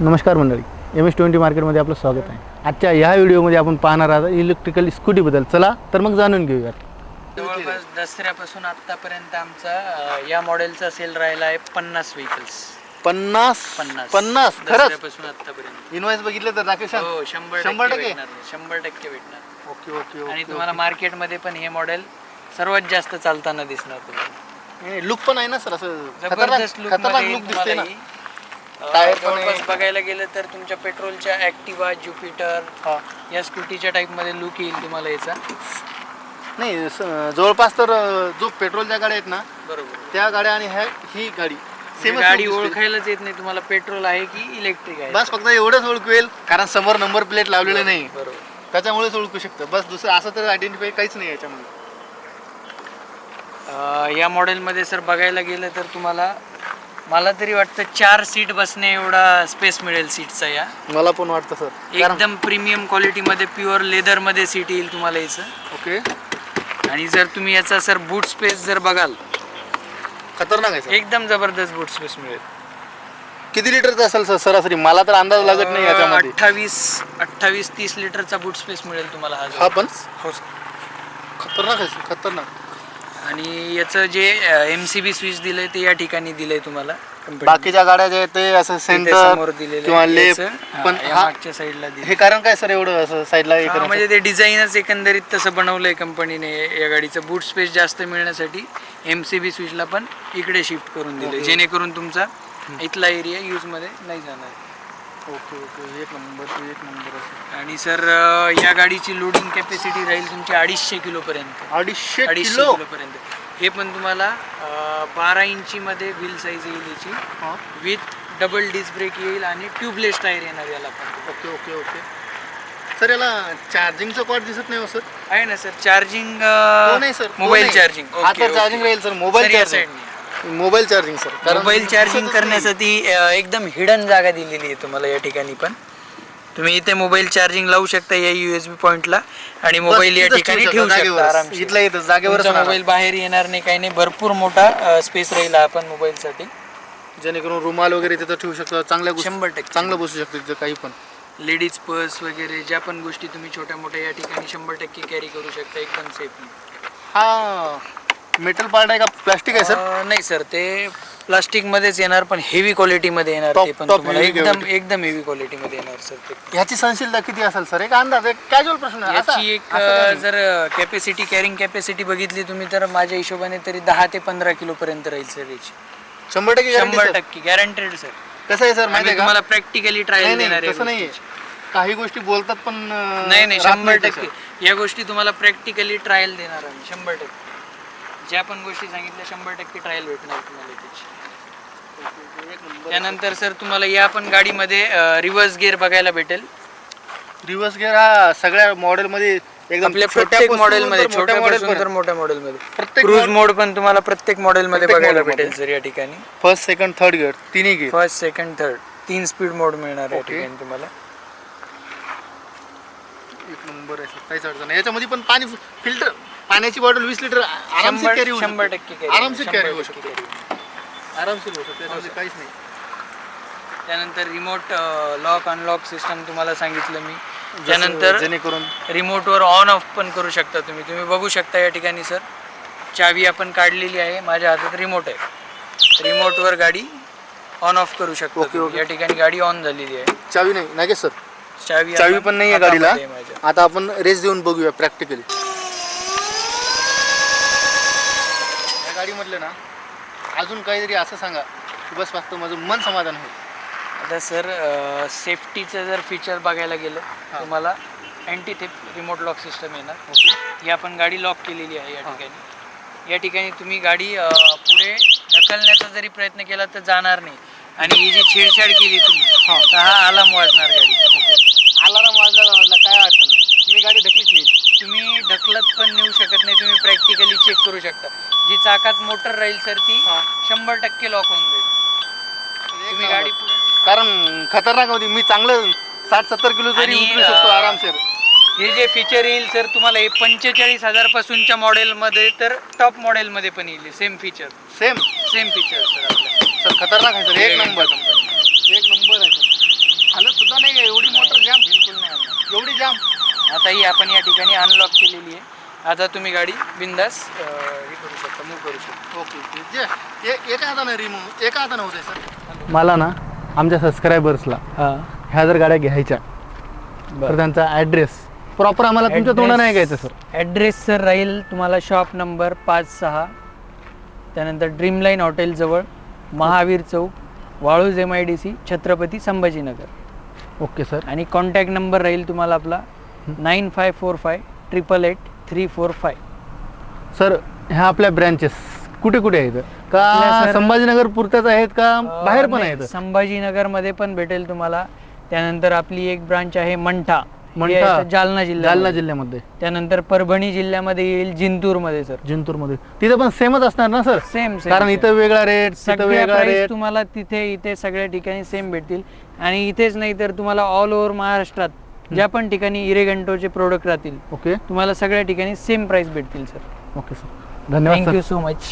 नमस्कार मंडळी M S twenty मार्केटमध्ये आपलं स्वागत आहे. आजच्या ह्या व्हिडिओमध्ये आपण पाहणार आहोत इलेक्ट्रिकल स्कूटीबद्दल चला तर मग जाणून घेऊयात. जवळपास दसऱ्यापासून आतापर्यंत आमचा या मॉडेलचा सेल राहिला आहे पन्नास व्हेकल्स पन्नास? पन्नास. पन्नास खरंच? दसऱ्यापासून आतापर्यंत इनवाइस बघितलं तर राकेश हो शंभर शंभर टक्के टक्के? भेटणार शंभर टक्के भेटणार. ओके ओके आणि तुम्हाला मार्केटमध्ये पण हे मॉडेल सर्वात जास्त चालताना दिसणार तुम्हाला. लुक पण आहे ना सर असं खतरनाक जबरदस्त लुक लुक दिसते ना. टायर पण आहे. जवळपास बघायला गेलं तर तुमच्या पेट्रोलच्या ऍक्टिवा ज्युपिटर हा. या स्कूटीच्या टाईपमध्ये लुक येईल तुम्हाला याचा. नाही स- जवळपास तर अं, जो पेट्रोलच्या गाड्या आहेत ना बरोबर. त्या गाड्या आणि ह्या ही गाडी म्हणजे सेम गाडी ओळखायलाच येत नाही तुम्हाला पेट्रोल आहे की इलेक्ट्रिक आहे? बस फक्त एवढंच ओळखू येईल कारण समोर नंबर प्लेट लावलेलं नाही. बरोबर. त्याच्यामुळेच ओळखू शकतं. बस दुसरं असं तर आयडेंटिफाय काहीच नाही याच्यामध्ये. अं, या मॉडेलमध्ये सर बघायला गेलं तर तुम्हाला मला तरी वाटतं चार सीट बसणे एवढा स्पेस मिळेल सीटचा या. मला पण वाटतं सर. एकदम प्रीमियम क्वालिटीमध्ये प्युअर लेदरमध्ये सीट येईल तुम्हाला याचं. ओके. आणि जर तुम्ही याचा सर बूट स्पेस जर बघाल खतरनाक आहे सर. एकदम जबरदस्त बूट स्पेस मिळेल. किती लिटरचा असेल सर सरासरी मला तर अंदाज लागत नाही याच्यामध्ये अठ्ठावीस अठ्ठावीस तीस लिटरचा बूट स्पेस मिळेल तुम्हाला हा. हा पण हो sir. खतरनाक आहे सर खतरनाक आणि याचं जे एम सी बी स्विच दिलंय ते या ठिकाणी दिलंय तुम्हाला company ने. बाकीच्या गाड्या जे आहेत ते असं सेंटर समोर दिलेलं किंवा आहे. लेफ्ट याचं, हा, पण या हा मागच्या साईडला दिलं हे कारण काय सर एवढं असं साईडला हे हा? म्हणजे ते डिझाईनच एकंदरीत तसं बनवलंय कंपनीने या गाडीचं बूट स्पेस जास्त मिळण्यासाठी एम सी बी स्विचला पण इकडे शिफ्ट करून दिले जेणेकरून तुमचा इथला एरिया यूजमध्ये नाही जाणार. Okay okay. एक नंबर एक नंबर असं. आणि सर या गाडीची लोडिंग कॅपॅसिटी राहील तुमची अडीचशे किलोपर्यंत अडीचशे अडीचशे किलो? किलोपर्यंत हे पण तुम्हाला अं, बारा इंचीमध्ये व्हील साईज येईल याची. हा. विथ डबल डिस्क ब्रेक येईल आणि ट्यूबलेस टायर येणार याला पण. Okay okay okay. सर याला चार्जिंगचं कॉर्ड दिसत नाही हो सर? आहे ना सर. चार्जिंग तो नाही सर. तो मोबाईल नाही. चार्जिंग हा तर चार्जिंग राहील sir. Mobile charging mobile charging sir. कारण मोबाईल चार्जिंग. करण्यासाठी अं, एकदम हिडन जागा दिलेली आहे तुम्हाला या ठिकाणी पण. तुम्ही इथे मोबाईल चार्जिंग लावू शकता या युएसबी पॉइंटला आणि मोबाईल या तिथंच ठिकाणी ठेवू ठेवू शकता, शकता जागेवरच. आरामशीर. इथल्या इथं जागेवरच तुमचा राहणार. मोबाईल बाहेर येणार नाही काही नाही भरपूर मोठा स्पेस राहील हा आपण मोबाईलसाठी. जेणेकरून रुमाल वगैरे तिथं ठेवू शकतो चांगल्या गोष्टी शंभर टक्के. चांगलं बसू शकतो तिथं काही पण. लेडीज पर्स वगैरे ज्या पण गोष्टी तुम्ही छोट्या मोठ्या या ठिकाणी शंभर टक्के कॅरी करू शकता एकदम सेफली हा. मेटल पार्ट आहे का प्लास्टिक आहे सर अं, नाही सर ते प्लास्टिक मध्येच येणार पण हेवी क्वालिटी मध्ये येणार Top- ते पण top तुम्हाला heavy एकदम quality. एकदम हेवी क्वालिटी मध्ये येणार सर ते ह्याची सहनशीलता किती असेल सर एक अंदाज एक कॅज्युअल प्रश्न आहे. असा- याची एक असं काय अं, नाही. जर कॅपॅसिटी कॅरिंग कॅपॅसिटी बघितली तुम्ही तर माझ्या हिशोबाने तरी दहा ते पंधरा किलो पर्यंत राहील सर याची शंभर टक्के guarantee शंभर sir. टक्के गॅरंटेड सर कसं आहे सर माहिती आम्ही आहे तुम्हाला प्रॅक्टिकली नाही ट्रायल देणार नाही आहे तसं नाहीये गोष्टीची. काही गोष्टी बोलतात पण अं, नाही नाही राहत शंभर तसं. टक्के या गोष्टी तुम्हाला प्रॅक्टिकली ट्रायल देणार आम्ही शंभर टक्के ज्या पण गोष्टी सांगितल्या शंभर टक्के ट्रायल भेटणार तुम्हाला त्याची त्यानंतर सर तुम्हाला या पण गाडीमध्ये रिव्हर्स गिअर बघायला भेटेल रिव्हर्स गिअर हा सगळ्या मॉडेल मध्ये एकदम आपल्या छोट्या प्रत्येकपासून मॉडेल मध्ये तर मोठ्या छोट्या तर पर्यंत. मोठ्या मॉडेल मध्ये प्रत्येक क्रूज मोड पण तुम्हाला प्रत्येक मॉडेल मध्ये प्रत्येक बघायला भेटेल. सर या ठिकाणी फर्स्ट सेकंड थर्ड गिअर तिन्ही गिअर फर्स्ट सेकंड थर्ड तीन स्पीड मोड मिळणार या. ठिकाणी तुम्हाला एक नंबर आहे. काहीच अडचण नाही याच्यामध्ये पण पाणी फिल्टर पाण्याची बॉटल वीस लिटर आरामशीर कॅरी होऊ शंभर शकते. टक्के carry. आरामशीर शंभर होऊ टक्के शकते. carry. आरामशीर होऊ शकते त्याच्यामध्ये काहीच नाही. त्यानंतर रिमोट लॉक अनलॉक सिस्टम तुम्हाला सांगितलं मी. त्यानंतर जेणेकरून रिमोटवर ऑन ऑफ पण करू शकता तुम्ही. तुम्ही बघू शकता या ठिकाणी सर चावी आपण काढलेली आहे. माझ्या हातात रिमोट आहे. रिमोटवर गाडी ऑन ऑफ करू शकता तुम्ही. या ठिकाणी गाडी ऑन झालेली आहे. चावी नाही नागेश सर चावी चावी आपण पण नाही आहे गाडीला. हातामध्ये आहे माझ्या. आता आपण रेस देऊन बघूया प्रॅक्टिकली गाडीमधलं ना अजून काहीतरी असं सांगा की बस फक्त माझं मन समाधान होईल. आता सर सेफ्टीचं जर फीचर बघायला गेलं तुम्हाला anti theft remote lock system येणार ही आपण गाडी लॉक केलेली आहे या ठिकाणी. या ठिकाणी तुम्ही गाडी अ, पुढे ढकलण्याचा जरी प्रयत्न केला तर जाणार नाही. आणि ही जी छेडछाड केली तुम्ही हा. तर हा अलार्म वाजणार गाडी अलाराम वाजला वाजला काय अडचण नाही. मी गाडी ढकलीच नाही तुम्ही ढकलत पण नेऊ शकत नाही तुम्ही प्रॅक्टिकली चेक करू शकता. जी चाकात मोटर राहील सर ती हा. शंभर टक्के लॉक होऊन जाईल. तुम्ही गाडी कारण खतरनाक होती. मी चांगलं साठ सत्तर किलो आणि, उचलू शकतो अं, आरामशीर. हे जे फीचर येईल सर तुम्हाला हे पंचेचाळीस हजार पासूनच्या मॉडेलमध्ये तर टॉप मॉडेलमध्ये पण येईल. Same feature same same feature sir sir खतरनाक आहे सर. एक नंबर एक नंबर आहे सर हालत सुद्धा नाही आहे एवढी मोटर जाम बिलकुल नाही होणार. एवढी जाम आता ही आपण या ठिकाणी अनलॉक केलेली आहे आता तुम्ही गाडी बिंदास हे करू शकता मूव करू शकता. Okay okay. जे ए- एका हाताने रिमूव्ह एका हाताने होते सर मला ना आमच्या सबस्क्रायबर्सला हां. ह्या जर गाड्या घ्यायच्या तर त्यांचा ॲड्रेस प्रॉपर आम्हाला तुमच्या तोंडाने नाही घ्यायचं सर ॲड्रेस सर राहील तुम्हाला शॉप नंबर पाच सहा त्यानंतर ड्रीमलाईन हॉटेलजवळ महावीर चौक Waluj M I D C Chhatrapati Sambhajinagar. Okay sir आणि कॉन्टॅक्ट नंबर राहील तुम्हाला आपला nine five four five triple eight three four five. Sir ह्या आपल्या ब्रँचेस कुठे कुठे आहेत? का सर- संभाजीनगर पुरत्याच आहेत का बाहेर पण आहेत? संभाजीनगरमध्ये पण भेटेल तुम्हाला. त्यानंतर आपली एक ब्रांच आहे मंठा. ही मंठा. आहे जालना जिल्हा जालना जिल्ह्यामध्ये. त्यानंतर परभणी जिल्ह्यामध्ये येईल जिंतूरमध्ये सर. जिंतूरमध्ये. तिथे पण सेमच असणार ना सर? सेम सेम कारण इथं वेगळा रेट तिथं सगळ्या वेगळा प्राइस रेट तुम्हाला तिथे इथे सगळ्या ठिकाणी सेम भेटतील. आणि इथेच नाही तर तुम्हाला ऑल ओव्हर महाराष्ट्रात ज्या पण ठिकाणी इरेगंटोचे प्रोडक्ट राहतील ओके तुम्हाला सगळ्या ठिकाणी सेम प्राइस भेटतील सर ओके सर धन्यवाद sir thank you so much